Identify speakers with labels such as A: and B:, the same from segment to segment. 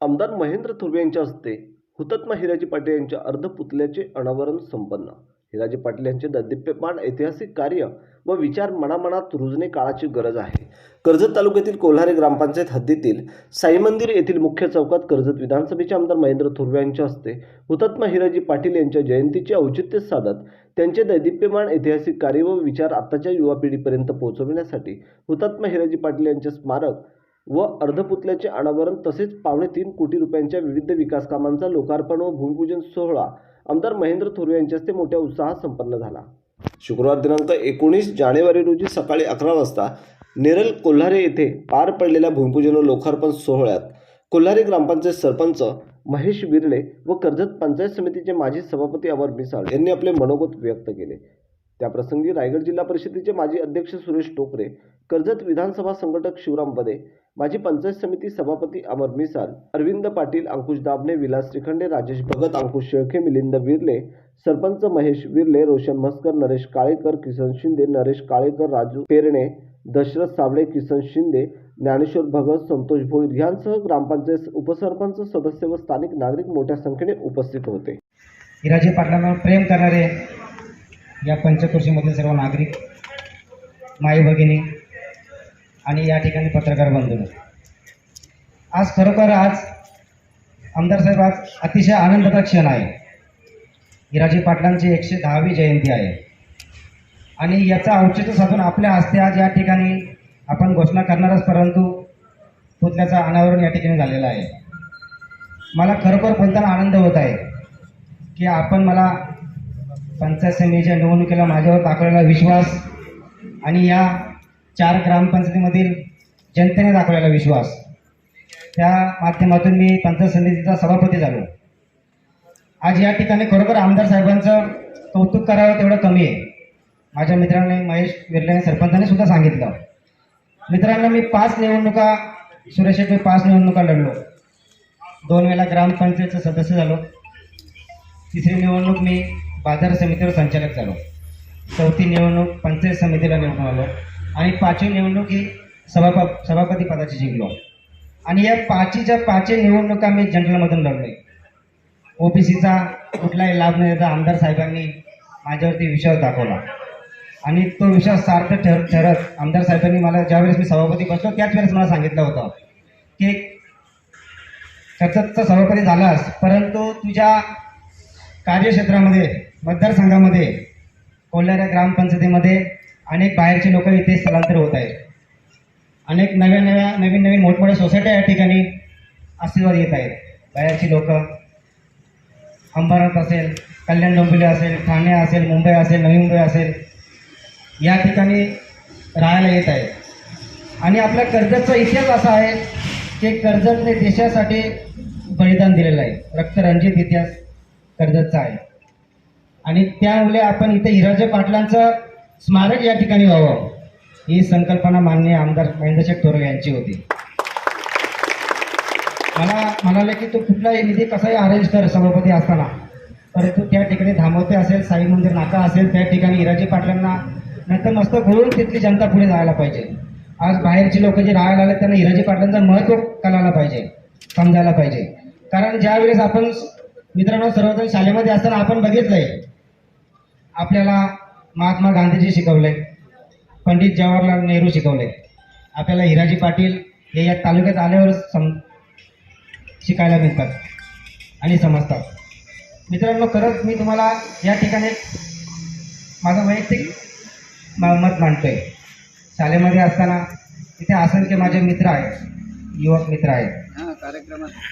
A: आमदार महेंद्र थुर्वे यांच्या हस्ते हुतात्मा हिराजी पाटील यांच्या अर्धपुतल्याचे अनावरण संपन्न. हिराजी पाटील यांचे दैदिप्यमान ऐतिहासिक कार्य व विचार मनामनात रुजणे काळाची गरज आहे. कर्जत तालुक्यातील कोल्हारे ग्रामपंचायत हद्दीतील साई मंदिर येथील मुख्य चौकात कर्जत विधानसभेचे आमदार महेंद्र थुर्वे यांच्या हस्ते हुतात्मा हिराजी पाटील यांच्या जयंतीचे औचित्य साधत त्यांचे दैदिप्यमान ऐतिहासिक कार्य व विचार आताच्या युवा पिढीपर्यंत पोहोचवण्यासाठी हुतात्मा हिराजी पाटील यांचे स्मारक व अर्धपुतल्याचे अनावरण तसेच पावणे तीन कोटी रुपयांच्या विविध विकास कामांचा लोकार्पण व भूमिपूजन सोहळा आमदार महेंद्र थोरवे यांच्या हस्ते मोठ्या उत्साहात संपन्न झाला. शुक्रवार दिनांक एकोणीस जानेवारी रोजी सकाळी अकरा वाजता नेरल कोल्हारे येथे पार पडलेल्या भूमिपूजन व लोकार्पण सोहळ्यात कोल्हारे ग्रामपंचायत सरपंच महेश बिर्ले व कर्जत पंचायत समितीचे माजी सभापती अमर मिसाळ यांनी आपले मनोगत व्यक्त केले. त्याप्रसंगी रायगड जिल्हा परिषदेचे माजी अध्यक्ष सुरेश टोकरे कर्जत विधानसभा संघटक शिवराम बदे माजी पंचायत समिती सभापती अमर मिसाल अरविंद पाटील अंकुश दाबणे विलास श्रीखंडे राजेश भगत अंकुश शेळके मिलिंद विरले सरपंच महेश विरले रोशन मस्कर नरेश काळेकर किसन शिंदे नरेश काळेकर राजू पेरणे दशरथ साबळे किसन शिंदे ज्ञानेश्वर भगत संतोष भोईर यांसह ग्रामपंचायत उपसरपंच सदस्य व स्थानिक नागरिक मोठ्या संख्येने उपस्थित होते.
B: हिराजी पाटलांना प्रेम करणारे या पंचकृषीमधील सर्व नागरिक माई भगिनी आणि या ठिकाणी पत्रकार बंधू. आज खरोखर आज आमदार साहेब आज अतिशय आनंदाचा क्षण आहे. हिराजी पाटलांची एकशे दहावी जयंती आहे. आणि याचा औचित्य साधून आपल्या हस्ते आज या ठिकाणी आपण घोषणा करणारच परंतु पुतल्याचं अनावरण या ठिकाणी झालेलं आहे. मला खरोखर बोलताना आनंद होत आहे की आपण मला पंचायत समितीच्या निवडणुकीला माझ्यावर दाखवलेला विश्वास आणि या चार ग्रामपंचायतीमधील जनतेने दाखवलेला विश्वास. त्या माध्यमातून मी पंचायत समितीचा सभापती झालो. आज या ठिकाणी खरोखर आमदार साहेबांचं कौतुक करावं तेवढं कमी आहे. माझ्या मित्राने महेश विर्ले सरपंचाने सुद्धा सांगितलं. मित्रांनो मी पाच निवडणुका सुरेश मी पाच निवडणुका लढलो. दोन वेळा ग्रामपंचायतचं सदस्य झालो. तिसरी निवडणूक मी बाजार समितीवर संचालक झालो. चौथी निवडणूक पंचायत समितीला निवडून आलो. आणि पाचवी निवडणूक ही सभाप सभापती पदाची जिंकलो. आणि या पाचीच्या पाचही निवडणुका मी जनरलमधून लढलोय. ओबीसीचा कुठलाही लाभ न देता आमदार साहेबांनी माझ्यावरती विश्वास दाखवला. आणि तो विश्वास सार्थ ठर ठरत आमदार साहेबांनी मला ज्यावेळेस मी सभापती बसलो त्याच वेळेस मला सांगितलं होतं की कर्जतचा सभापती झालास परंतु तुझ्या कार्यक्षेत्रामध्ये मतदारसंघामध्ये कोल्हाऱ्या ग्रामपंचायतीमध्ये अनेक बाहेरचे लोक इथे स्थलांतर होत आहेत. अनेक नव्या नव्या नवीन नवीन मोठमोठ्या सोसायट्या या ठिकाणी आशीर्वाद येत आहेत. बाहेरची लोक अंबरनाथ असेल कल्याण डोंबिवली असेल ठाणे असेल मुंबई असेल नवी मुंबई असेल या ठिकाणी राहायला येत आहेत. आणि आपल्या कर्जतचा इतिहास असा आहे की कर्जतने देशासाठी बलिदान दिलेलं आहे. रक्तरंजित इतिहास कर्जतचा आहे. आणि त्यामुळे आपण इथे हिराजे पाटलांचं स्मारक या ठिकाणी व्हावं. ही संकल्पना माननीय आमदार महेंद्रशेठ थोरवे यांची होती. मला म्हणाले की तू कुठलाही निधी कसाही अरेंज कर सभापती असताना. परंतु त्या ठिकाणी धामोते असेल साई मंदिर नाका असेल त्या ठिकाणी इराजी पाटलांना नंतर मस्त घोळून तिथली जनता पुढे जायला पाहिजे. आज बाहेरची लोक जे राहायला आले त्यांना इराजी पाटलांचं महत्त्व कळायला पाहिजे समजायला पाहिजे. कारण ज्यावेळेस आपण मित्रांनो सर्वजण शाळेमध्ये असताना आपण बघितलंय आपल्याला महात्मा गांधीजी शिकवले पंडित जवाहरलाल नेहरू शिकवले. आपल्याला हिराजी पाटील हे या तालुक्यात आल्यावर सम शिकायला मिळतात आणि समजतात. मित्रांनो खरंच मी तुम्हाला या ठिकाणी माझं वैयक्तिक मत मांडतोय. शाळेमध्ये असताना इथे असंख्य माझे मित्र आहेत युवक मित्र आहेत.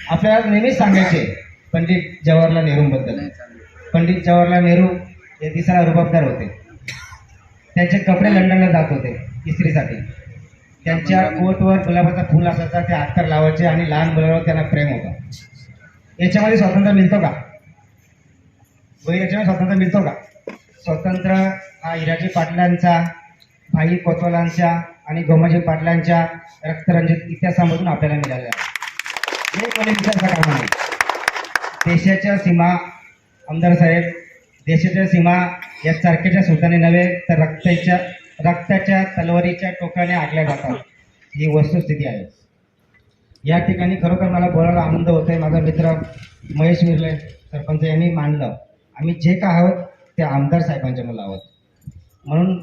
B: आपल्याला नेहमीच सांगायचे पंडित जवाहरलाल नेहरूंबद्दल. पंडित जवाहरलाल नेहरू हे दिसायला रुबाबदार होते. त्यांचे कपडे लंडनला जात होते इस्त्रीसाठी. त्यांच्या कोटवर गुलाबाचा फूल असायचा ते अत्तर लावायचे आणि लहान मुलावर त्यांना प्रेम होतं. याच्यामध्ये स्वातंत्र्य मिळतो का? याच्यामध्ये स्वातंत्र्य मिळतो का? स्वातंत्र्य हा हिराजी पाटलांचा भाई कोतवालांच्या आणि गोमाजी पाटलांच्या रक्तरंजित इतिहासामधून आपल्याला मिळाला आहे. हे कोणी कामा नाही देशाच्या सीमा आमदार साहेब देशाच्या सीमा या चरख्याच्या सुताने नव्हे तर रक्ताच्या रक्ताच्या तलवारीच्या टोकाने आखल्या जातात. ही वस्तुस्थिती आहे. या ठिकाणी खरोखर मला बोलायला आनंद होतोय. माझा मित्र महेश मिरले सरपंच यांनी मांडलं आम्ही जे काय आहोत ते आमदार साहेबांच्या मुलं आहोत म्हणून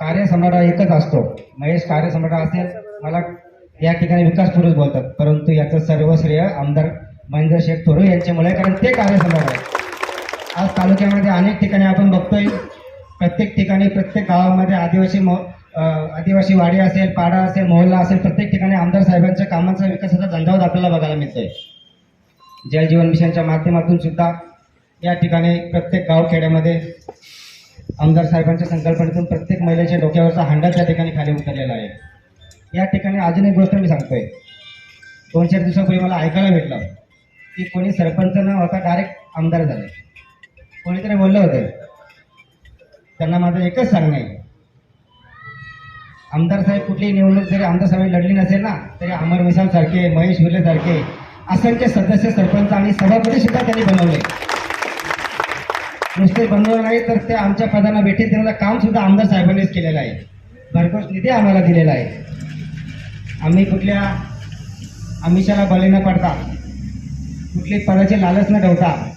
B: कार्यसम्राट हा एकच असतो. महेश कार्यसम्राट असेल मला या ठिकाणी विकास पुरुष बोलतात. परंतु याचं सर्व श्रेय आमदार महेंद्र शेख थोरू यांच्यामुळे आहे, कारण ते कार्यसम्राट आहे आज तालुक्यामध्ये अनेक ठिकाणी आपण बघतोय. प्रत्येक ठिकाणी प्रत्येक गावामध्ये आदिवासी मो आदिवासी वाडी असेल पाडा असेल मोहल्ला असेल प्रत्येक ठिकाणी आमदार साहेबांच्या कामांचा विकासाचा झंझावत आपल्याला बघायला मिळतोय. जल जीवन मिशनच्या माध्यमातून सुद्धा या ठिकाणी प्रत्येक गावखेड्यामध्ये आमदार साहेबांच्या संकल्पनेतून प्रत्येक महिलेच्या डोक्यावरचा हंडा त्या ठिकाणी खाली उतरलेला आहे. या ठिकाणी अजून एक गोष्ट मी सांगतोय. दोन चार दिवसापूर्वी मला ऐकायला भेटलं की कोणी सरपंच न होता डायरेक्ट आमदार झाले. कोणीतरी बोलले होते. त्यांना माझं एकच सांगणं. आहे आमदार साहेब कुठलीही निवडणूक जरी आमदार साहेब लढली नसेल ना तरी अमर मिसाल सारखे महेश विर्ले सारखे असंख्य सदस्य सरपंच आणि सभापती सुद्धा त्यांनी बनवले. नुसते बनवलं नाही तर ते आमच्या पदांना भेटेल देण्याचं काम सुद्धा आमदार साहेबांनीच केलेलं आहे. भरघोस निधी आम्हाला दिलेला आहे. आम्ही कुठल्या आमिषाला बळी न पडता कुठली पदाची लालच न ठेवता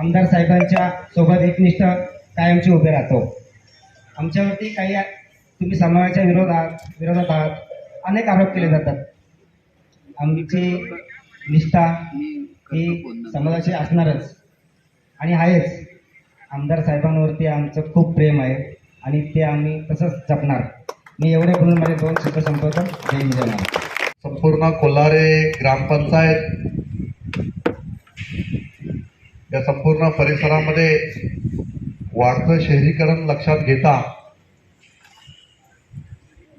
B: आमदार साहेबांच्या सोबत एकनिष्ठ कायमची उभे राहतो. आमच्यावरती काही तुम्ही समाजाच्या विरोधात विरोधात आहात. अनेक आरोप केले जातात. आमची निष्ठा ही समाजाची असणारच आणि आहेच. आमदार साहेबांवरती आमचं खूप प्रेम आहे आणि ते आम्ही तसंच जपणार. मी एवढे बोलून माझे दोन शब्द संपवतो. जय हिंद
C: संपूर्ण कोल्हारे ग्रामपंचायत या संपूर्ण परिसरामध्ये वाढतं शहरीकरण लक्षात घेता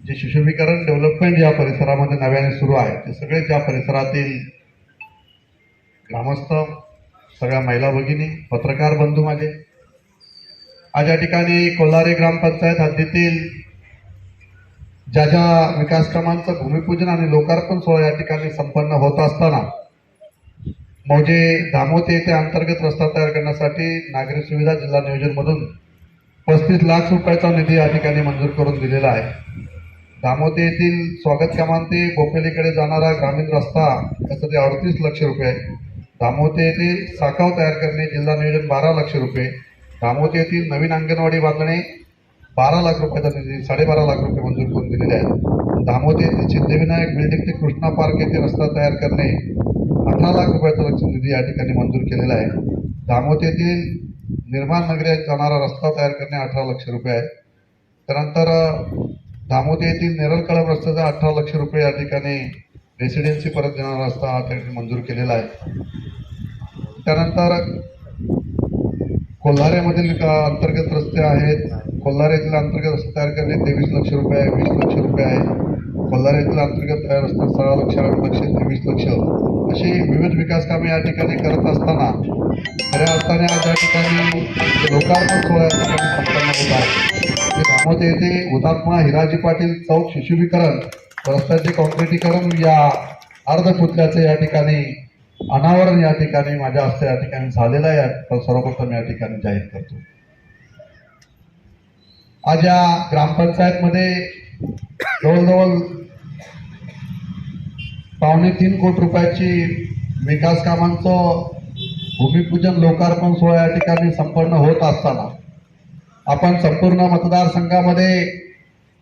C: जे सुशोभीकरण डेव्हलपमेंट या परिसरामध्ये नव्याने सुरू आहे ते सगळे त्या परिसरातील ग्रामस्थ सगळ्या महिला भगिनी पत्रकार बंधू माझे. आज या ठिकाणी कोल्हारे ग्रामपंचायत हद्दीतील ज्या ज्या विकासक्रमांचं भूमिपूजन आणि लोकार्पण सोहळा या ठिकाणी संपन्न होत असताना मौजे धामोते येथे अंतर्गत रस्ता तयार करण्यासाठी नागरी सुविधा जिल्हा नियोजनमधून पस्तीस लाख रुपयाचा निधी या ठिकाणी मंजूर करून दिलेला आहे. धामोते येथील स्वागत कामांते बोपेलीकडे जाणारा ग्रामीण रस्ता यासाठी अडतीस लक्ष रुपये धामोते येथे साखाव तयार करणे जिल्हा नियोजन बारा लक्ष रुपये धामोते येथील नवीन अंगणवाडी बांधणे बारा लाख रुपयाचा निधी साडेबारा लाख रुपये मंजूर करून दिलेले आहेत दामोदे येथील सिद्धिविनायक बिल्डिंग ते कृष्णा पार्क येथे रस्ता तयार करणे अठरा लाख रुपयाचा लक्ष निधी या ठिकाणी मंजूर केलेला आहे. दामोद येथील निर्माण नगरी जाणारा रस्ता तयार करणे अठरा लक्ष रुपये आहे. त्यानंतर दामोदे येथील नेरळ कळम रस्त्याचा अठरा लक्ष रुपये या ठिकाणी रेसिडेन्सी परत देणारा रस्ता हा त्या ठिकाणी मंजूर केलेला आहे. त्यानंतर कोल्हाऱ्यामधील का अंतर्गत रस्ते आहेत. कोल्हार येथील अंतर्गत रस्ते तयार करणे तेवीस लक्ष रुपये आहे वीस लक्ष रुपये आहे. कोल्हार येथील अंतर्गत तयार रस्ता सोळा लक्ष आठ लक्ष तेवीस लक्ष. अशी विविध विकास कामे या ठिकाणी करत असताना खऱ्या अर्थाने आज या ठिकाणी लोकार्पण सोहळा या ठिकाणी संपन्न होत आहे. ते धामोते येथे हुतात्मा हिराजी पाटील चौक शिशुभीकरण रस्त्याचे कॉन्क्रिटीकरण या अर्धपुतल्याचे या ठिकाणी अनावरण या ठिकाणी माझ्या हस्ते या ठिकाणी झालेलं आहे. सर्वप्रथम या ठिकाणी जाहीर करतो. आज या ग्रामपंचायतमध्ये जवळजवळ पावणे तीन कोटी रुपयाची विकास कामांचं भूमिपूजन लोकार्पण सोहळा या ठिकाणी संपन्न होत असताना आपण संपूर्ण मतदारसंघामध्ये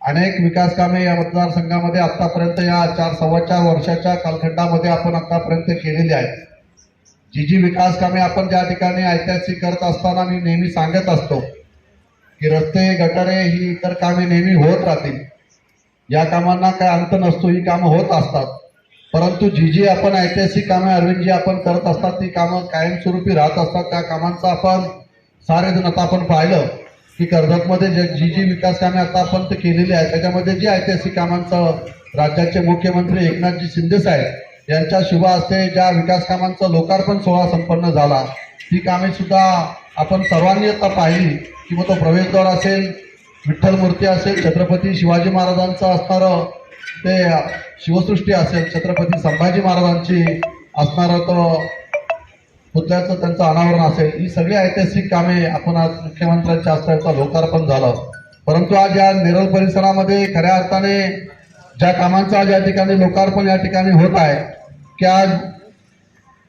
C: अनेक विकास कामे या मतदारसंघामध्ये आतापर्यंत या चार सव्वा चार वर्षाच्या कालखंडामध्ये आपण आतापर्यंत केलेली आहेत. जी जी विकास कामे आपण ज्या ठिकाणी ऐतिहासिक करत असताना मी नेहमी सांगत असतो की रस्ते गटारे ही इतर कामे नेहमी होत राहतील. या कामांना काय अंत नसतो ही कामं होत असतात. परंतु जी जी आपण ऐतिहासिक कामे अरविंद जी आपण करत असतात ती कामं कायमस्वरूपी राहत असतात. त्या कामांचं आपण सारे जण आता आपण पाहिलं की कर्जतमध्ये जे जी जी विकास कामे आता आपण ते केलेली आहेत त्याच्यामध्ये जी ऐतिहासिक कामांचं राज्याचे मुख्यमंत्री एकनाथजी शिंदे साहेब यांच्या शुभ हस्ते ज्या विकास कामांचं लोकार्पण सोहळा संपन्न झाला ती कामे सुद्धा आपण सर्वांनी आता पाहिली की मग तो प्रवेशद्वार असेल विठ्ठल मूर्ती असेल छत्रपती शिवाजी महाराजांचं असणारं ते शिवसृष्टी असेल छत्रपती संभाजी महाराजांची असणारं तो पुतळ्याचं त्यांचं अनावरण असेल. ही सगळी ऐतिहासिक कामे आपण आज मुख्यमंत्र्यांच्या हस्त्याचं लोकार्पण झालं. परंतु आज या नेरळ परिसरामध्ये खऱ्या अर्थाने ज्या कामांचं आज या ठिकाणी लोकार्पण या ठिकाणी होत आहे की आज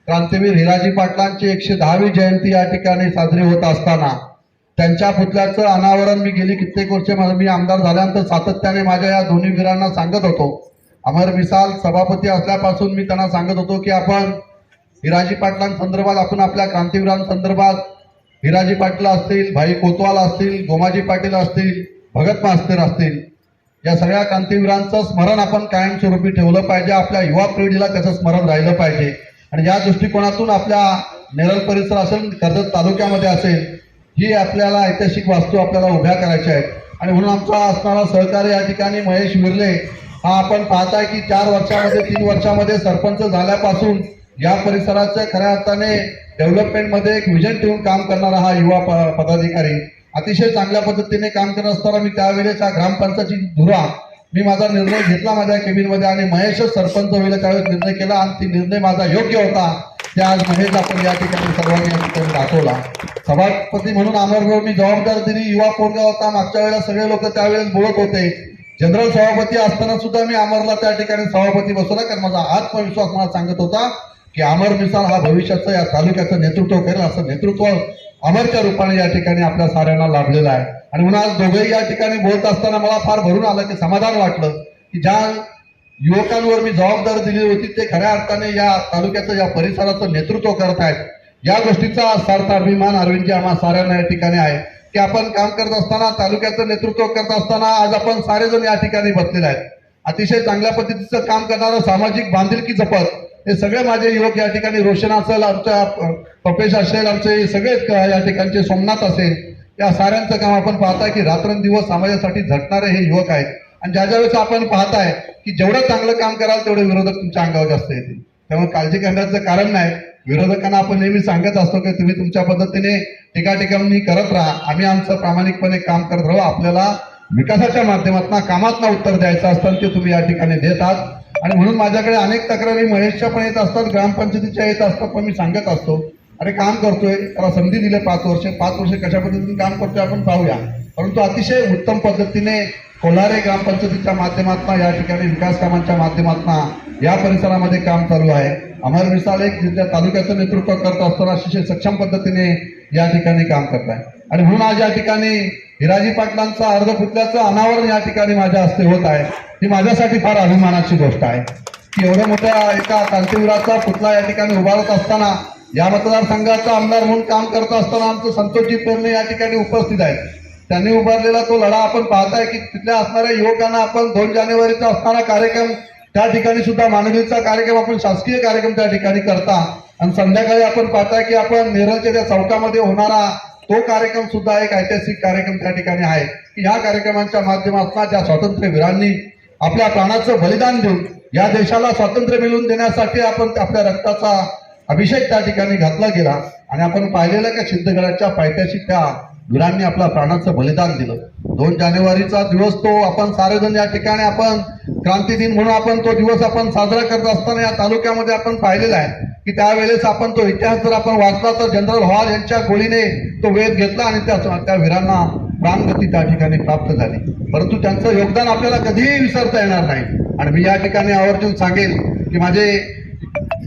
C: क्रांतीवीर हिराजी पाटलांची एकशे दहावी जयंती या ठिकाणी साजरी होत असताना त्यांच्या पुतळ्याचं अनावरण मी गेली कित्येक वर्षे. मी आमदार झाल्यानंतर सातत्याने माझ्या या दोन्ही वीरांना सांगत होतो. अमर मिसाल सभापती असल्यापासून मी त्यांना सांगत होतो की आपण हिराजी पाटलांसंदर्भात आपण आपल्या क्रांतीवीरांसंदर्भात हिराजी पाटील असतील भाई कोतवाल असतील गोमाजी पाटील असतील भगत मास्तर असतील या सगळ्या क्रांतीवीरांचं स्मरण आपण कायमस्वरूपी ठेवलं पाहिजे. आपल्या युवा पिढीला त्याचं स्मरण राहिलं पाहिजे. आणि या दृष्टिकोनातून आपल्या नेरल परिसर असेल कर्जत तालुक्यामध्ये असेल ही आपल्याला ऐतिहासिक वास्तू आपल्याला उभ्या करायच्या आहेत. आणि म्हणून आमचा असणारा सहकारी या ठिकाणी महेश विरले हा आपण पाहताय की चार वर्षामध्ये तीन वर्षामध्ये सरपंच झाल्यापासून या परिसराच्या खऱ्या अर्थाने डेव्हलपमेंटमध्ये एक विजन ठेवून काम करणारा हा युवा प- पदाधिकारी. अतिशय चांगल्या पद्धतीने काम करत असताना मी त्यावेळेस हा धुरा मी माझा निर्णय घेतला माझ्या केबिनमध्ये आणि महेशच सरपंच होईल त्यावेळेस निर्णय केला आणि ती निर्णय माझा योग्य होता. ते आज महेश आपण या ठिकाणी सर्वांनी या ठिकाणी दाखवला. सभापती म्हणून अमरभाऊ मी जबाबदार दिली. युवा पोरगा होता. मागच्या वेळेला सगळे लोक त्यावेळेस बोलत होते. जनरल सभापती असताना सुद्धा मी अमरला त्या ठिकाणी सभापती बसवला कारण माझा आत्मविश्वास मला सांगत होता की अमर मिसाल हा भविष्याचं या तालुक्याचं नेतृत्व करेल. असं नेतृत्व अमरच्या रूपाने या ठिकाणी आपल्या साऱ्यांना लाभलेलं आहे. आणि म्हणून आज दोघेही या ठिकाणी बोलत असताना मला फार भरून आलं की समाधान वाटलं की ज्या युवकांवर मी जबाबदारी दिली होती. ते खऱ्या अर्थाने या तालुक्याचं या परिसराचं नेतृत्व करत आहेत. या गोष्टीचा सार्थ अभिमान अरविंदजी आम्हा साऱ्यांना या ठिकाणी आहे. की आपण काम करत असताना तालुक्याचं नेतृत्व करत असताना आज आपण सारेजण या ठिकाणी बसलेले आहेत. अतिशय चांगल्या पद्धतीचं काम करणारं सामाजिक बांधिलकी जपत हे सगळे माझे युवक या ठिकाणी रोशन असेल आमच्या अ, पपेश असेल आमचे सगळेच या ठिकाणचे सोमनाथ असेल. या साऱ्यांचं काम आपण पाहताय की रात्रंदिवस समाजासाठी झटणारे हे युवक आहेत. आणि ज्या ज्या वेळेस आपण पाहताय की जेवढं चांगलं काम कराल तेवढे विरोधक तुमच्या अंगावर जास्त येतील. त्यामुळे काळजी करण्याचं कारण नाही. विरोधकांना आपण नेहमी सांगत असतो की तुम्ही तुमच्या पद्धतीने टीका टिकाणी करत राहा. आम्ही आमचं प्रामाणिकपणे काम करत राहू. आपल्याला विकासाच्या माध्यमातून कामातनं उत्तर द्यायचं असतं ते तुम्ही या ठिकाणी देत आहात. आणि म्हणून माझ्याकडे अनेक तक्रारी महेशच्या पण येत असतात ग्रामपंचायतीच्या येत असतात पण मी सांगत असतो. अरे काम करतोय त्याला संधी दिले पाच वर्ष. पाच वर्ष कशा पद्धतीने काम करतोय आपण पाहूया. परंतु अतिशय उत्तम पद्धतीने कोल्हारे ग्रामपंचायतीच्या माध्यमातून या ठिकाणी विकास कामांच्या माध्यमातून या परिसरामध्ये काम चालू आहे. अमर मिसाल एक जिल्ह्या तालुक्याचं नेतृत्व करत असताना अतिशय सक्षम पद्धतीने या ठिकाणी काम करत आहे. आणि म्हणून आज या ठिकाणी हिराजी पाटलांचा अर्धपुतल्याचं अनावरण या ठिकाणी माझ्या हस्ते होत आहे. ही माझ्यासाठी फार अभिमानाची गोष्ट आहे. की एवढ्या मोठ्या एका क्रांतीवीराचा पुतला या ठिकाणी उभारत असताना या मतदारसंघाचा आमदार म्हणून काम करत असताना आमचं संतोषजी पेरणे या ठिकाणी उपस्थित आहेत. त्यांनी उभारलेला तो लढा आपण पाहताय की तिथल्या असणाऱ्या युवकांना आपण दोन जानेवारीचा असणारा कार्यक्रम त्या ठिकाणी सुद्धा मानवीचा कार्यक्रम आपण शासकीय कार्यक्रम त्या ठिकाणी करता. आणि संध्याकाळी आपण पाहताय की आपण नेरळच्या त्या चौकामध्ये होणारा तो कार्यक्रम सुद्धा एक ऐतिहासिक कार्यक्रम त्या ठिकाणी आहे. की ह्या कार्यक्रमांच्या माध्यमातून ज्या स्वातंत्र्यवीरांनी आपल्या प्राणाचं बलिदान देऊन या देशाला स्वातंत्र्य मिळवून देण्यासाठी आपण आपल्या रक्ताचा अभिषेक त्या ठिकाणी घातला गेला. आणि आपण पाहिलेलं का सिद्धगडाच्या पायथ्याशी त्या वीरांनी आपल्या प्राणाचं बलिदान दिलं. दोन जानेवारीचा दिवस तो आपण सारेजण या ठिकाणी आपण क्रांती दिन म्हणून आपण तो दिवस आपण साजरा करत असताना या तालुक्यामध्ये आपण पाहिलेला आहे. की त्यावेळेस आपण तो इतिहास जर आपण वाचला तर जनरल हॉल यांच्या गोळीने तो वेध घेतला आणि त्या त्या वीरांना प्राणगती त्या ठिकाणी प्राप्त झाली. परंतु त्यांचं योगदान आपल्याला कधीही विसरता येणार नाही. आणि मी या ठिकाणी आवर्जून सांगेन की माझे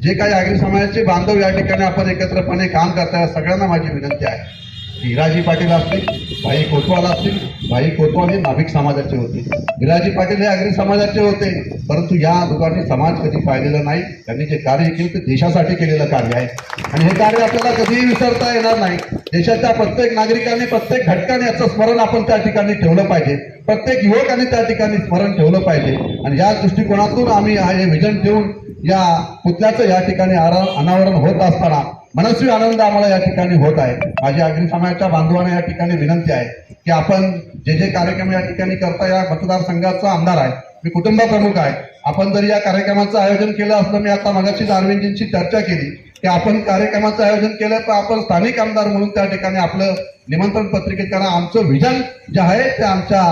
C: जे काही आगरी समाजाचे बांधव या ठिकाणी आपण एकत्रपणे काम करताय सगळ्यांना माझी विनंती आहे. हिराजी पाटील असतील भाई कोतवाल असतील भाई कोतवाल हे नाभिक समाजाचे होते. हिराजी पाटील हे आगरी समाजाचे होते परंतु या दोघांनी समाज कधी पाहिलेलं नाही त्यांनी जे कार्य केलं ते देशासाठी केलेलं कार्य आहे. आणि हे कार्य आपल्याला कधीही विसरता येणार नाही. देशाच्या प्रत्येक नागरिकाने प्रत्येक घटकाने याचं स्मरण आपण त्या ठिकाणी ठेवलं पाहिजे. प्रत्येक युवकाने त्या ठिकाणी स्मरण ठेवलं पाहिजे. आणि या दृष्टिकोनातून आम्ही हे विजन ठेवून या पुतळ्याचं या ठिकाणी आरा- अनावरण होत असताना मनस्वी आनंद आम्हाला या ठिकाणी होत आहे. माझ्या अग्नि समाजाच्या बांधवांना या ठिकाणी विनंती आहे की आपण जे जे कार्यक्रम या ठिकाणी करता या मतदारसंघाचा आमदार आहे मी कुटुंब प्रमुख आहे. आपण जर या कार्यक्रमाचं आयोजन केलं असलं मी आता मगाशीच अरविंदजींची चर्चा केली की आपण कार्यक्रमाचं आयोजन केलं तर आपण स्थानिक आमदार म्हणून त्या ठिकाणी आपलं निमंत्रण पत्रिकेत कारण आमचं विजन जे आहे ते आमच्या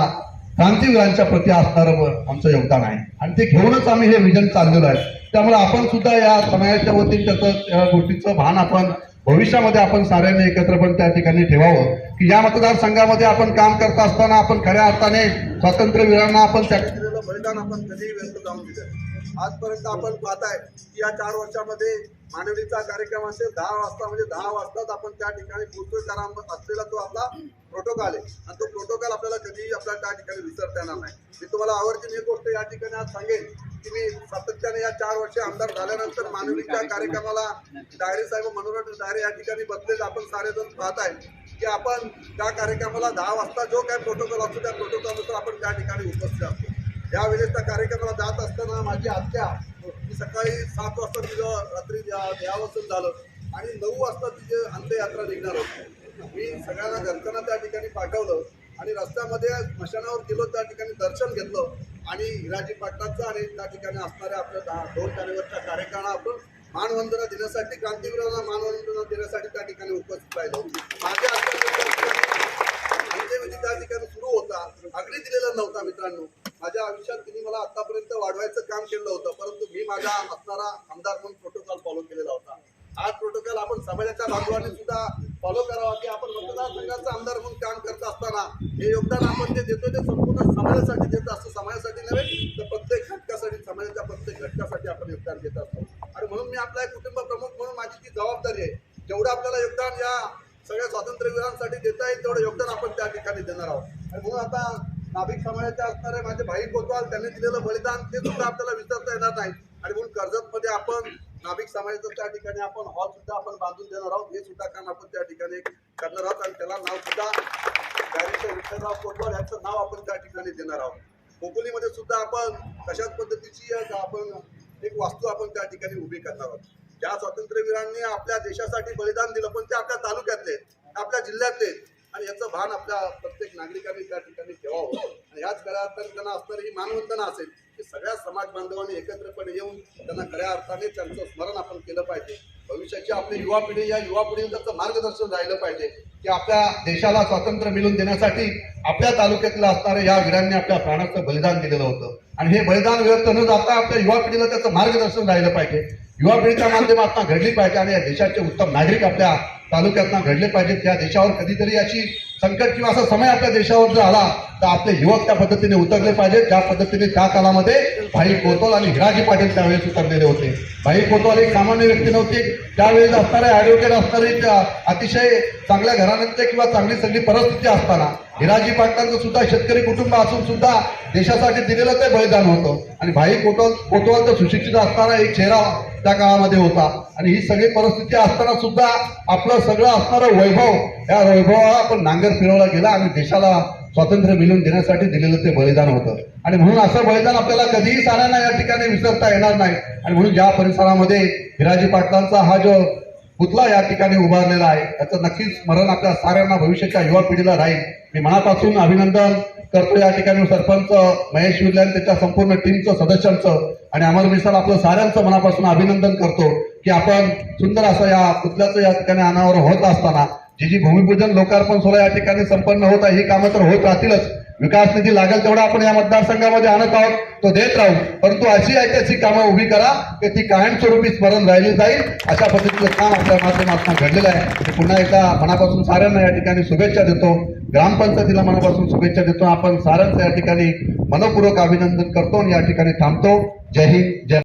C: क्रांतीवीरांच्या प्रती असणारं व आमचं योगदान आहे. आणि ते घेऊनच आम्ही हे विजन चाललेलो आहे. त्यामुळे आपण सुद्धा या समाजाच्या वतीने त्याचं त्या गोष्टीचं भान आपण भविष्यामध्ये आपण साऱ्यांनी एकत्रपणे त्या ठिकाणी ठेवावं. की या मतदारसंघामध्ये आपण काम करत असताना आपण खऱ्या अर्थाने स्वातंत्र्यवीरांना आपण त्या आपलं बलिदान आपण कधीही व्यक्त जाऊन दिलं आजपर्यंत आपण पाहताय की या चार वर्षामध्ये मानवलीचा कार्यक्रम असेल दहा वाजता म्हणजे दहा वाजताच आपण त्या ठिकाणी पोहोचतोय. कारण असलेला तो आपला प्रोटोकॉल आहे. आणि तो प्रोटोकॉल आपल्याला कधीही आपल्याला त्या ठिकाणी विसरता येणार नाही. मी तुम्हाला आवर्जून एक गोष्ट या ठिकाणी आज सांगेन की मी सातत्याने या चार वर्षे आमदार झाल्यानंतर मानवीच्या कार्यक्रमाला डायरी साहेब मनोरंजन डायरी या ठिकाणी बसलेले आपण सारेजण पाहताय की आपण त्या कार्यक्रमाला दहा वाजता जो काही प्रोटोकॉल असतो त्या प्रोटोकॉलनुसार आपण त्या ठिकाणी उपस्थित असतो. यावेळेस त्या कार्यक्रमाला जात असताना माझी आत्या मी सकाळी सात वाजता तिचं रात्री द्या- देहावसन झालं आणि नऊ वाजता तिचे अंत्ययात्रा निघणार होती. मी सगळ्यांना घरच्यांना त्या ठिकाणी पाठवलं आणि रस्त्यामध्ये स्मशानावर गेलो त्या ठिकाणी दर्शन घेतलं आणि हिराजी पाटलांचं आणि त्या ठिकाणी असणाऱ्या आपल्या दहा दोन जानेवारीच्या कार्यक्रमाला आपण मानवंदना देण्यासाठी क्रांतीवीरांना मानवंदना देण्यासाठी त्या ठिकाणी उपस्थित राहिलो. माझ्या अंत्यविधी त्या ठिकाणी सुरू होता. अग्नी दिलेला नव्हता मित्रांनो. माझ्या आयुष्यात तिने मला आतापर्यंत वाढवायचं काम केलं होतं परंतु मी माझा असणारा आमदार म्हणून प्रोटोकॉल फॉलो केलेला होता. आज प्रोटोकॉल आपण समाजाच्या बांधवांनी सुद्धा फॉलो करावा की आपण मतदारसंघाचा आमदार म्हणून काम करत असताना हे योगदान आपण जे देतो ते संपूर्ण समाजासाठी देत असतो समाजासाठी नव्हे तर प्रत्येक घटकासाठी समाजाच्या प्रत्येक घटकासाठी आपण योगदान देत असतो आणि म्हणून मी आपला एक कुटुंब प्रमुख म्हणून माझी ती जबाबदारी आहे जेवढं आपल्याला योगदान या सगळ्या स्वातंत्र्यवीरांसाठी देता येईल तेवढं योगदान आपण त्या ठिकाणी देणार आहोत आणि म्हणून आता नाभिक समाजाचे असणारे माझे भाई कोतवाल त्यांनी दिलेलं बलिदान ते सुद्धा आपल्याला विसरता येणार नाही आणि म्हणून कर्जतमध्ये आपण नाभिक समाजाचं त्या ठिकाणी आपण हॉल सुद्धा आपण बांधून देणार आहोत. हे सुद्धा काम आपण त्या ठिकाणी करणार आहोत आणि त्याला नाव सुद्धा डायरेक्टर विठ्ठलराव कोतवाल यांचं नाव आपण त्या ठिकाणी देणार आहोत. खोपोलीमध्ये सुद्धा आपण तशाच पद्धतीची आपण एक वास्तू आपण त्या ठिकाणी उभी करणार आहोत. ज्या स्वातंत्र्यवीरांनी आपल्या देशासाठी बलिदान दिलं पण ते आपल्या तालुक्यातले आपल्या जिल्ह्यातले आणि याचं भान आपल्या प्रत्येक नागरिकांनी त्या ठिकाणी ठेवावं. आणि याच खऱ्या अर्थाने त्यांना असणारी ही मानवंदना असेल की सगळ्या समाज बांधवांनी एकत्रपणे येऊन त्यांना खऱ्या अर्थाने त्यांचं स्मरण आपण केलं पाहिजे. भविष्याची आपली युवा पिढी या युवा पिढीला मार्गदर्शन राहिलं पाहिजे की आपल्या देशाला स्वातंत्र्य मिळवून देण्यासाठी आपल्या तालुक्यातल्या असणाऱ्या या वीरांनी आपल्या प्राणाचं बलिदान दिलेलं होतं. आणि हे बलिदान व्यर्थ न जाता आपल्या युवा पिढीला त्याचं मार्गदर्शन राहिलं पाहिजे. युवा पिढीच्या माध्यमातून घडली पाहिजे आणि या देशाचे उत्तम नागरिक आपल्या तालुक्यातनं घडले पाहिजेत. या देशावर कधीतरी अशी संकट किंवा असा समय आपल्या देशावर जर आला तर आपले युवक त्या पद्धतीने उतरले पाहिजेत. ज्या पद्धतीने त्या काळामध्ये भाई कोतवाल आणि हिराजी पाटील त्यावेळेस उतरलेले होते. भाई कोतवाल एक सामान्य व्यक्ती नव्हती. त्यावेळेस असणारे ॲडव्होकेट असणारे त्या अतिशय चांगल्या घराण्याचे किंवा चांगली सगळी परिस्थिती असताना हिराजी पाटलांचं सुद्धा शेतकरी कुटुंब असून सुद्धा देशासाठी दिलेलं ते बलिदान होतं. आणि भाई कोतवाल कोतवाल तर सुशिक्षित असताना एक चेहरा त्या काळामध्ये होता. आणि ही सगळी परिस्थिती असताना सुद्धा आपलं सगळं असणारं वैभव या वैभवाला आपण नांगर फिरवला गेला आणि देशाला स्वातंत्र्य मिळवून देण्यासाठी दिलेलं ते बलिदान होतं. आणि म्हणून असं बलिदान आपल्याला कधीही साऱ्यांना या ठिकाणी विसरता येणार नाही. आणि म्हणून ज्या परिसरामध्ये हिराजी पाटलांचा हा जो पुतला या ठिकाणी उभारलेला आहे त्याचं नक्कीच स्मरण आपल्या साऱ्यांना भविष्याच्या युवा पिढीला राहील. मी मनापासून अभिनंदन. करतो या ठिकाणी सरपंच महेश विर्ले आणि त्याच्या संपूर्ण टीमचं सदस्यांचं आणि अमर मिसाल आपलं साऱ्यांचं मनापासून अभिनंदन करतो की आपण सुंदर असं या पुतल्याचं या ठिकाणी अनावर होत असताना जी जी भूमिपूजन लोकार्पण सोहळा या ठिकाणी संपन्न होत आहे ही कामं तर होत राहतीलच. विकास निधी लागेल तेवढा आपण या मतदारसंघामध्ये आणत आहोत तो देत राहू. परंतु अशी ऐतिहासिक कामं उभी करा की ती कायमस्वरूपी स्मरण राहिली जाईल. अशा पद्धतीचं काम आपल्या माध्यमातून घडलेलं आहे. मी पुन्हा एकदा मनापासून साऱ्यांना या ठिकाणी शुभेच्छा देतो. ग्रामपंचायतीला मनापासून शुभेच्छा देतो. आपण साऱ्यांचं या ठिकाणी मनपूर्वक अभिनंदन करतो आणि या ठिकाणी थांबतो. जय हिंद जय